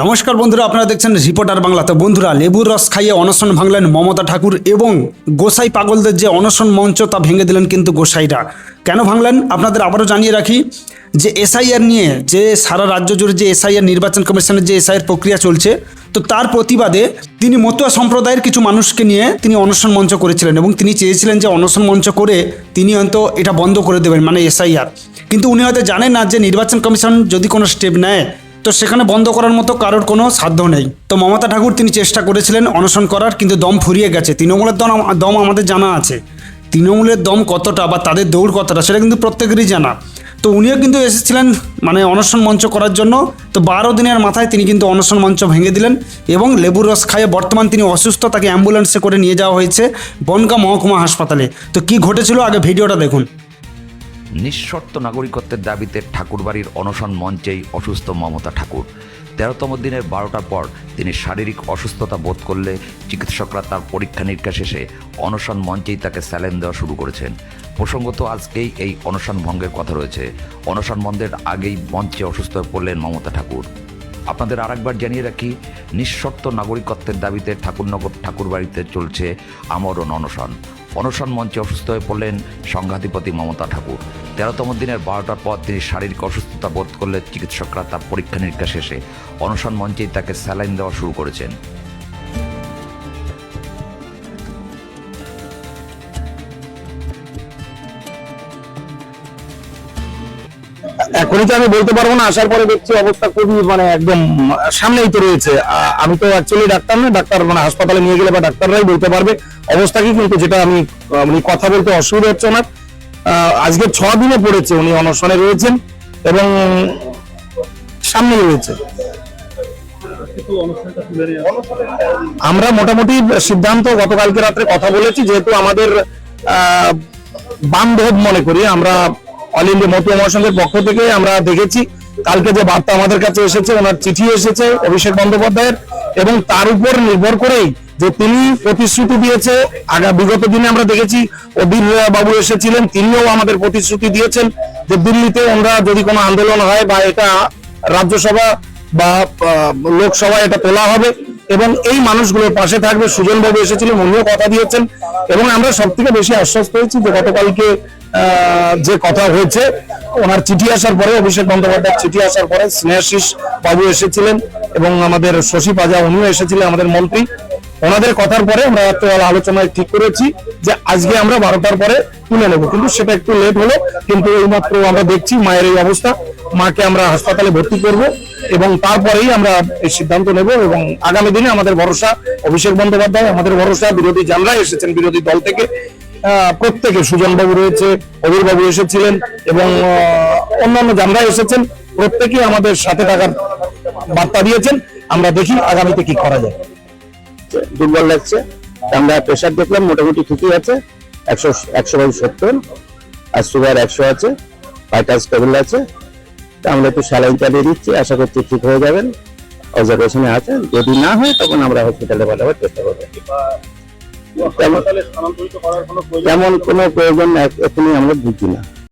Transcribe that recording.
নমস্কার বন্ধুরা, আপনারা দেখছেন রিপোর্টার বাংলা। তো বন্ধুরা, লেবুর রস খাইয়ে অনশন ভাঙলেন মমতা ঠাকুর এবং গোসাই পাগলদের যে অনশন মঞ্চ তা ভেঙে দিলেন কিন্তু গোসাইরা। কেন ভাঙলেন? আপনাদের আবারও জানিয়ে রাখি যে এসআইআর নিয়ে যে সারা রাজ্য জুড়ে যে এসআইআর নির্বাচন কমিশনের যে এসআইআর প্রক্রিয়া চলছে, তো তার প্রতিবাদে তিনি মতুয়া সম্প্রদায়ের কিছু মানুষকে নিয়ে তিনি অনশন মঞ্চ করেছিলেন এবং তিনি চেয়েছিলেন যে অনশন মঞ্চ করে তিনি হয়তো এটা বন্ধ করে দেবেন মানে এসআইআর। কিন্তু উনি হয়তো জানেন না যে নির্বাচন কমিশন যদি কোনো স্টেপ নেয় তো সেখানে বন্ধ করার মতো কারোর কোনো সাধ্য নেই। তো মমতা ঠাকুর তিনি চেষ্টা করেছিলেন অনশন করার, কিন্তু দম ফুরিয়ে গেছে। তৃণমূলের দম দম আমাদের জানা আছে। তৃণমূলের দম কতটা বা তাদের দৌড় কতটা সেটা কিন্তু প্রত্যেকেরই জানা। তো উনিও কিন্তু এসেছিলেন মানে অনশন মঞ্চ করার জন্য। তো বারো দিনের মাথায় তিনি কিন্তু অনশন মঞ্চ ভেঙে দিলেন এবং লেবুর রস খাইয়ে বর্তমান তিনি অসুস্থ, তাকে অ্যাম্বুলেন্সে করে নিয়ে যাওয়া হয়েছে বনগাঁ মহকুমা হাসপাতালে। তো কি ঘটেছিল? আগে ভিডিওটা দেখুন। নিঃশর্ত নাগরিকত্বের দাবিতে ঠাকুরবাড়ির অনশন মঞ্চেই অসুস্থ মমতা ঠাকুর। তেরোতম দিনের বারোটার পর তিনি শারীরিক অসুস্থতা বোধ করলে চিকিৎসকরা তার পরীক্ষা নিরীক্ষা শেষে অনশন মঞ্চেই তাকে স্যালাইন দেওয়া শুরু করেছেন। প্রসঙ্গত আজকেই এই অনশন ভঙ্গের কথা রয়েছে। অনশন বন্ধের আগেই মঞ্চে অসুস্থ হয়ে পড়লেন মমতা ঠাকুর। আপনাদের আরেকবার জানিয়ে রাখি, নিঃশর্ত নাগরিকত্বের দাবিতে ঠাকুরনগর ঠাকুরবাড়িতে চলছে আমরণ অনশন। অনশন মঞ্চে অসুস্থ হয়ে পড়লেন সংঘাধিপতি মমতা ঠাকুর। তেরোতম দিনের বারোটার পর তিনি শারীরিক অসুস্থতা বোধ করলে চিকিৎসকরা তার পরীক্ষা নিরীক্ষা শেষে অনশন মঞ্চেই তাকে স্যালাইন দেওয়া শুরু করেছেন। এখনই তো আমি বলতে পারব না আসার পরে দেখছি অবস্থা খুবই মানে একদম সামনেই তো রয়েছে। আমি তো অ্যাকচুয়ালি ডাক্তার না ডাক্তার মানে হাসপাতালে নিয়ে গেলে বা ডাক্তাররাই বলতে পারবে। অবস্থা কি কিন্তু যেটা আমি উনি কথা বলতে অসুবিধা হচ্ছে আহ, আজকে ছ দিনে পড়েছে উনি অনশনে রয়েছেন এবং সামনেই রয়েছে। আমরা মোটামুটি সিদ্ধান্ত গতকালকে রাত্রে কথা বলেছি যেহেতু আমাদের বান্ধব মনে করি আমরা অল ইন্ডিয়া মতুয়া মহাসংঘের পক্ষ থেকে আমরা দেখেছি। কালকে যে বার্তা আমাদের কাছে এসেছে ওনার চিঠি এসেছে অভিষেক বন্দ্যোপাধ্যায়ের এবং তার উপর নির্ভর করেই যে তিনি প্রতিশ্রুতি দিয়েছে আগা বিগত দিনে আমরা দেখেছি অধীর বাবু এসেছিলেন তিনিও আমাদের প্রতিশ্রুতি দিয়েছেন যে দিল্লিতে ওনারা যদি কোনো আন্দোলন হয় বা এটা রাজ্যসভা বা আহ, লোকসভায় এটা তোলা হবে এবং এই মানুষগুলোর পাশে থাকবে সুজন বাবু এসেছিলেন উনিও কথা দিয়েছেন এবং আমরা সব থেকে বেশি আশ্বস্ত হয়েছি যে গতকালকে যে কথা হয়েছে, ওনার চিঠি আসার পরে, অভিষেক বন্দ্যোপাধ্যায়ের চিঠি আসার পরে স্নেহাশিস বাবু এসেছিলেন এবং আমাদের শশী পাজা উনিও এসেছিলেন, আমাদের মন্ত্রী। ওনাদের কথার পরে আমরা একটা আলোচনায় ঠিক করেছি যে আজকে আমরা বারোটার পরে তুলে নেব। কিন্তু সেটা একটু লেট হলো, কিন্তু এইমাত্র আমরা দেখছি মায়ের এই অবস্থা। মাকে আমরা হাসপাতালে ভর্তি করব এবং তারপরেই আমরা এই সিদ্ধান্ত নেব এবং আগামী দিনে আমাদের ভরসা, অভিষেক বন্দ্যোপাধ্যায়, আমাদের ভরসা, বিরোধী যানরা এসেছেন বিরোধী দল থেকে। প্রত্যেকে সুজন বাবু রয়েছে অধীর বাবু এসেছিলেন এবং অন্যান্য যানরা এসেছেন, প্রত্যেকেই আমাদের সাথে থাকার বার্তা দিয়েছেন। আমরা দেখি আগামীতে কি করা যায়। দুর্বল লাগছে। আমরা প্রেশার দেখলাম, মোটামুটি ঠিকই আছে। একশো একশো বাই সত্তর, আর সুগার একশো আছে ভাইটাল স্টেবল আছে। আমরা একটু স্যালাইন চালিয়ে দিচ্ছি, আশা করছি ঠিক হয়ে যাবেন। অবজারভেশনে আছেন যদি না হয়, তখন আমরা হসপিটালে পাঠাবার চেষ্টা করব। তেমন কোনো প্রয়োজন এখনই আমরা বুঝি না।